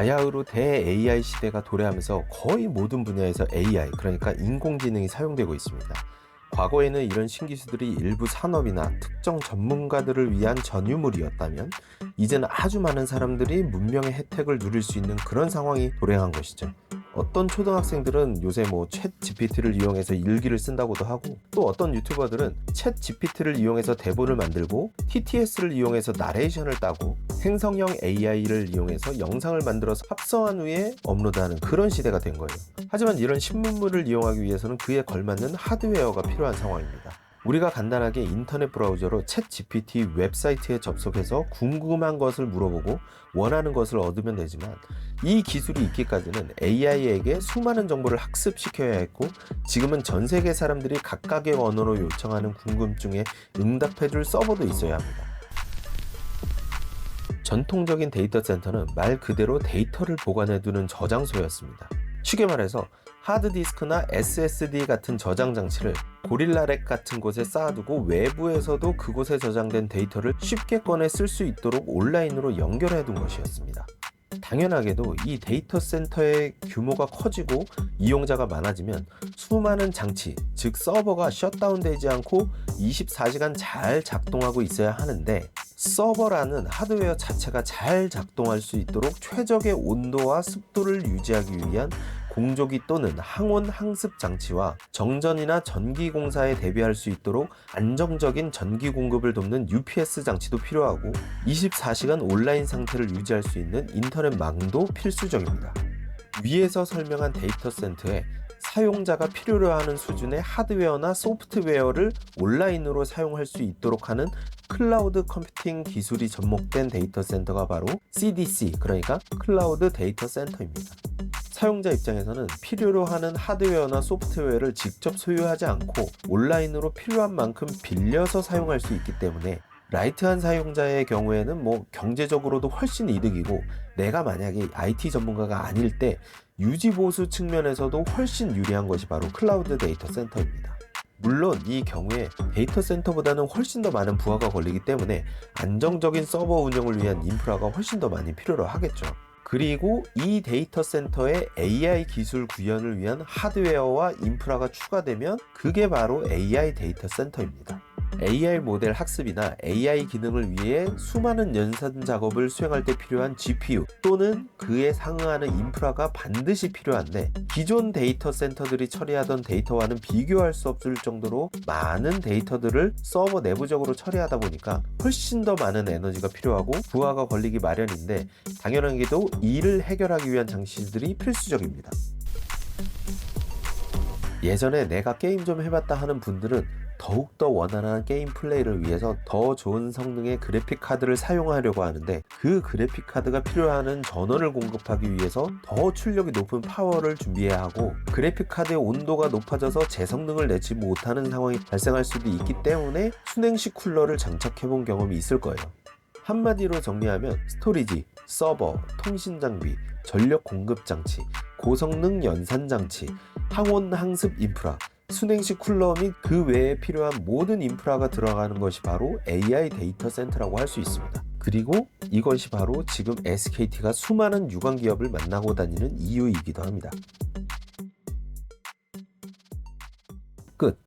바야흐로 대 AI 시대가 도래하면서 거의 모든 분야에서 AI, 그러니까 인공지능이 사용되고 있습니다. 과거에는 이런 신기술들이 일부 산업이나 특정 전문가들을 위한 전유물이었다면 이제는 아주 많은 사람들이 문명의 혜택을 누릴 수 있는 그런 상황이 도래한 것이죠. 어떤 초등학생들은 요새 뭐 챗 GPT를 이용해서 일기를 쓴다고도 하고 또 어떤 유튜버들은 챗 GPT를 이용해서 대본을 만들고 TTS를 이용해서 나레이션을 따고 생성형 AI를 이용해서 영상을 만들어서 합성한 후에 업로드하는 그런 시대가 된 거예요. 하지만 이런 신문물을 이용하기 위해서는 그에 걸맞는 하드웨어가 필요한 상황입니다. 우리가 간단하게 인터넷 브라우저로 챗 GPT 웹사이트에 접속해서 궁금한 것을 물어보고 원하는 것을 얻으면 되지만 이 기술이 있기까지는 AI에게 수많은 정보를 학습시켜야 했고 지금은 전 세계 사람들이 각각의 언어로 요청하는 궁금증에 응답해줄 서버도 있어야 합니다. 전통적인 데이터 센터는 말 그대로 데이터를 보관해두는 저장소였습니다. 쉽게 말해서 하드디스크나 SSD 같은 저장 장치를 고릴라렉 같은 곳에 쌓아두고 외부에서도 그곳에 저장된 데이터를 쉽게 꺼내 쓸 수 있도록 온라인으로 연결해 둔 것이었습니다. 당연하게도 이 데이터 센터의 규모가 커지고 이용자가 많아지면 수많은 장치, 즉 서버가 셧다운되지 않고 24시간 잘 작동하고 있어야 하는데 서버라는 하드웨어 자체가 잘 작동할 수 있도록 최적의 온도와 습도를 유지하기 위한 공조기 또는 항온 항습 장치와 정전이나 전기 공사에 대비할 수 있도록 안정적인 전기 공급을 돕는 UPS 장치도 필요하고 24시간 온라인 상태를 유지할 수 있는 인터넷 망도 필수적입니다. 위에서 설명한 데이터 센터에 사용자가 필요로 하는 수준의 하드웨어나 소프트웨어를 온라인으로 사용할 수 있도록 하는 클라우드 컴퓨팅 기술이 접목된 데이터 센터가 바로 CDC, 그러니까 클라우드 데이터 센터입니다. 사용자 입장에서는 필요로 하는 하드웨어나 소프트웨어를 직접 소유하지 않고 온라인으로 필요한 만큼 빌려서 사용할 수 있기 때문에 라이트한 사용자의 경우에는 뭐 경제적으로도 훨씬 이득이고 내가 만약에 IT 전문가가 아닐 때 유지 보수 측면에서도 훨씬 유리한 것이 바로 클라우드 데이터 센터입니다. 물론 이 경우에 데이터 센터보다는 훨씬 더 많은 부하가 걸리기 때문에 안정적인 서버 운영을 위한 인프라가 훨씬 더 많이 필요로 하겠죠. 그리고 이 데이터 센터에 AI 기술 구현을 위한 하드웨어와 인프라가 추가되면 그게 바로 AI 데이터 센터입니다. AI 모델 학습이나 AI 기능을 위해 수많은 연산 작업을 수행할 때 필요한 GPU 또는 그에 상응하는 인프라가 반드시 필요한데 기존 데이터 센터들이 처리하던 데이터와는 비교할 수 없을 정도로 많은 데이터들을 서버 내부적으로 처리하다 보니까 훨씬 더 많은 에너지가 필요하고 부하가 걸리기 마련인데 당연하게도 이를 해결하기 위한 장치들이 필수적입니다. 예전에 내가 게임 좀 해봤다 하는 분들은 더욱더 원활한 게임 플레이를 위해서 더 좋은 성능의 그래픽 카드를 사용하려고 하는데 그 그래픽 카드가 필요하는 전원을 공급하기 위해서 더 출력이 높은 파워를 준비해야 하고 그래픽 카드의 온도가 높아져서 제 성능을 내지 못하는 상황이 발생할 수도 있기 때문에 순행식 쿨러를 장착해 본 경험이 있을 거예요. 한마디로 정리하면 스토리지, 서버, 통신 장비, 전력 공급 장치, 고성능 연산 장치, 항온 항습 인프라, 순행식 쿨러 및 그 외에 필요한 모든 인프라가 들어가는 것이 바로 AI 데이터 센터라고 할 수 있습니다. 그리고 이것이 바로 지금 SKT가 수많은 유관 기업을 만나고 다니는 이유이기도 합니다. 끝.